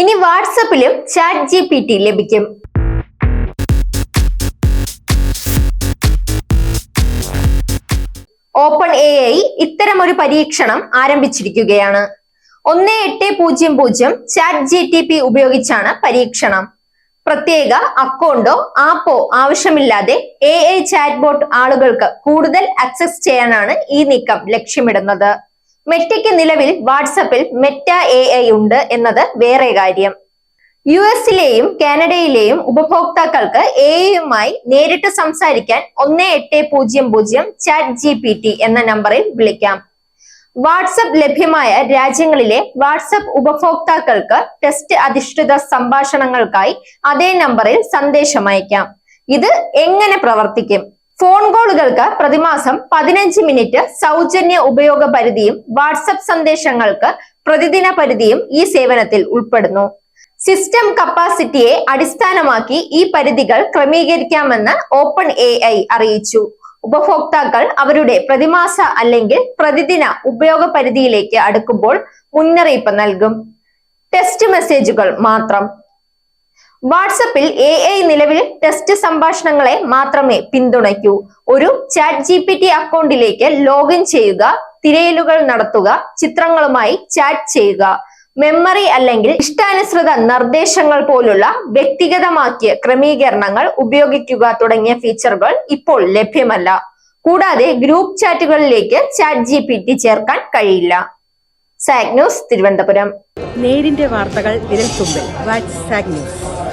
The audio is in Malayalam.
ഇനി വാട്സപ്പിലും ചാറ്റ് ജി പി ടി ലഭിക്കും. ഓപ്പൺ എ ഐ ഇത്തരമൊരു പരീക്ഷണം ആരംഭിച്ചിരിക്കുകയാണ്. ഒന്ന് എട്ട് പൂജ്യം പൂജ്യം ചാറ്റ് ജി ടി പി ഉപയോഗിച്ചാണ് പരീക്ഷണം. പ്രത്യേക അക്കൗണ്ടോ ആപ്പോ ആവശ്യമില്ലാതെ എ ഐ ചാറ്റ് ബോട്ട് ആളുകൾക്ക് കൂടുതൽ ആക്സസ് ചെയ്യാനാണ് ഈ നീക്കം ലക്ഷ്യമിടുന്നത്. മെറ്റയ്ക്ക് നിലവിൽ വാട്സപ്പിൽ മെറ്റ എ ഐ ഉണ്ട് എന്നത് വേറെ കാര്യം. യു എസിലെയും കാനഡയിലെയും ഉപഭോക്താക്കൾക്ക് എ ഐയുമായി നേരിട്ട് സംസാരിക്കാൻ ഒന്ന് എട്ട് പൂജ്യം പൂജ്യം ചാറ്റ് ജി പി ടി എന്ന നമ്പറിൽ വിളിക്കാം. വാട്സപ്പ് ലഭ്യമായ രാജ്യങ്ങളിലെ വാട്സപ്പ് ഉപഭോക്താക്കൾക്ക് ടെസ്റ്റ് അധിഷ്ഠിത സംഭാഷണങ്ങൾക്കായി അതേ നമ്പറിൽ സന്ദേശം അയക്കാം. ഇത് എങ്ങനെ പ്രവർത്തിക്കും? ഫോൺ കോളുകൾക്ക് പ്രതിമാസം പതിനഞ്ച് മിനിറ്റ് സൗജന്യ ഉപയോഗ പരിധിയും വാട്സപ്പ് സന്ദേശങ്ങൾക്ക് പ്രതിദിന പരിധിയും ഈ സേവനത്തിൽ ഉൾപ്പെടുന്നു. സിസ്റ്റം കപ്പാസിറ്റിയെ അടിസ്ഥാനമാക്കി ഈ പരിധികൾ ക്രമീകരിക്കാമെന്ന് ഓപ്പൺ എ അറിയിച്ചു. ഉപഭോക്താക്കൾ അവരുടെ പ്രതിമാസ അല്ലെങ്കിൽ പ്രതിദിന ഉപയോഗ പരിധിയിലേക്ക് അടുക്കുമ്പോൾ മുന്നറിയിപ്പ് നൽകും. ടെസ്റ്റ് മെസ്സേജുകൾ മാത്രം. വാട്സപ്പിൽ എ ഐ നിലവിൽ ടെസ്റ്റ് സംഭാഷണങ്ങളെ മാത്രമേ പിന്തുണയ്ക്കൂ. ഒരു ചാറ്റ് ജി പി ടി അക്കൗണ്ടിലേക്ക് ലോഗിൻ ചെയ്യുക തിരയലുകൾ നടത്തുക ചിത്രങ്ങളുമായി ചാറ്റ് ചെയ്യുക. മെമ്മറി അല്ലെങ്കിൽ ഇഷ്ടാനുസൃത നിർദ്ദേശങ്ങൾ പോലുള്ള വ്യക്തിഗതമാക്കിയ ക്രമീകരണങ്ങൾ ഉപയോഗിക്കുക തുടങ്ങിയ ഫീച്ചറുകൾ ഇപ്പോൾ ലഭ്യമല്ല. കൂടാതെ ഗ്രൂപ്പ് ചാറ്റുകളിലേക്ക് ചാറ്റ് ജി പി ടി ചേർക്കാൻ കഴിയില്ല. സാഗ് ന്യൂസ് തിരുവനന്തപുരം. നേരിന്റെ വാർത്തകൾ വിരൽ തുമ്പിൽ. ന്യൂസ്